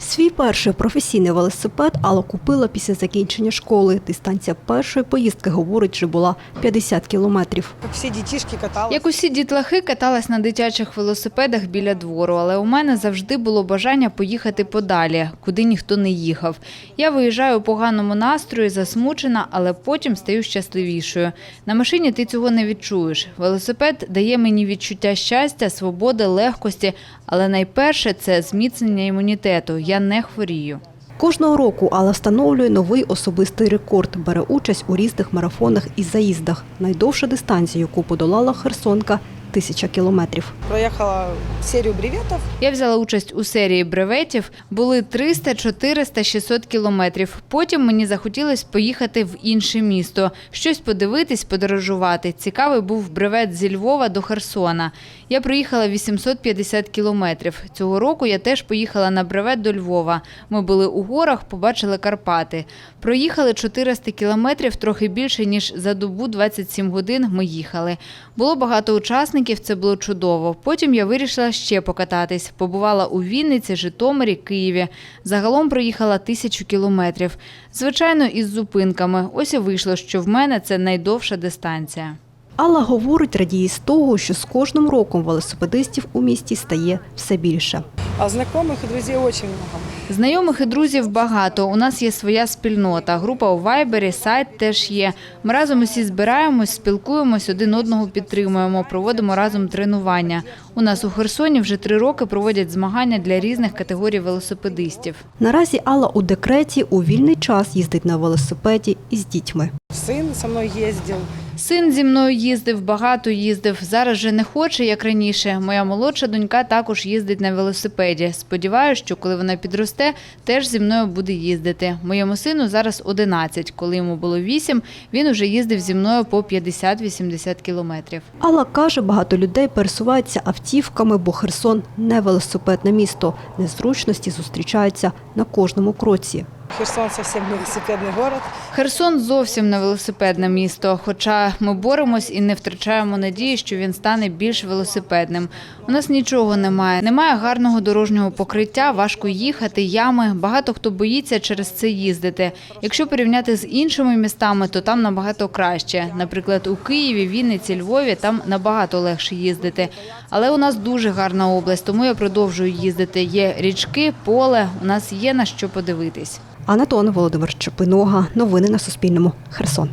Свій перший професійний велосипед Алла купила після закінчення школи. Дистанція першої поїздки, говорить, вже була 50 кілометрів. Як всі дітішки каталися. Як усі дітлахи каталась на дитячих велосипедах біля двору, але у мене завжди було бажання поїхати подалі, куди ніхто не їхав. Я виїжджаю у поганому настрої, засмучена, але потім стаю щасливішою. На машині ти цього не відчуєш. Велосипед дає мені відчуття щастя, свободи, легкості, але найперше це зміцнення імунітету. Я не хворію. Кожного року Алла встановлює новий особистий рекорд, бере участь у різних марафонах і заїздах. Найдовша дистанція, яку подолала Херсонка – тисяча кілометрів. Проїхала серію бреветів. Я взяла участь у серії бреветів. Були 300, 400, 600 кілометрів. Потім мені захотілося поїхати в інше місто, щось подивитись, подорожувати. Цікавий був бревет зі Львова до Херсона. Я проїхала 850 кілометрів. Цього року я теж поїхала на бревет до Львова. Ми були у горах, побачили Карпати. Проїхали 400 кілометрів, трохи більше, ніж за добу 27 годин ми їхали. Було багато учасників, це було чудово. Потім я вирішила ще покататись. Побувала у Вінниці, Житомирі, Києві. Загалом проїхала тисячу кілометрів. Звичайно, із зупинками. Ось і вийшло, що в мене це найдовша дистанція. Алла говорить, радіє з того, що з кожним роком велосипедистів у місті стає все більше. А знайомих і друзів дуже багато. Знайомих і друзів багато. У нас є своя спільнота. Група у Вайбері, сайт теж є. Ми разом усі збираємось, спілкуємось, один одного підтримуємо, проводимо разом тренування. У нас у Херсоні вже три роки проводять змагання для різних категорій велосипедистів. Наразі Алла у декреті у вільний час їздить на велосипеді із дітьми. Син зі мною їздив. Син зі мною їздив, багато їздив. Зараз же не хоче, як раніше. Моя молодша донька також їздить на велосипеді. Сподіваюся, що коли вона підросте, теж зі мною буде їздити. Моєму сину зараз 11. Коли йому було 8, він уже їздив зі мною по 50-80 кілометрів. Алла каже, багато людей пересуваються автівками, бо Херсон не велосипедне місто. Незручності зустрічаються на кожному кроці. Херсон зовсім не велосипедний город. Херсон зовсім не велосипедне місто, хоча ми боремось і не втрачаємо надії, що він стане більш велосипедним. У нас нічого немає. Немає гарного дорожнього покриття, важко їхати, ями. Багато хто боїться через це їздити. Якщо порівняти з іншими містами, то там набагато краще. Наприклад, у Києві, Вінниці, Львові там набагато легше їздити. Але у нас дуже гарна область, тому я продовжую їздити. Є річки, поле. У нас є на що подивитись. Анатон Володимир Чепинога. Новини на Суспільному. Херсон.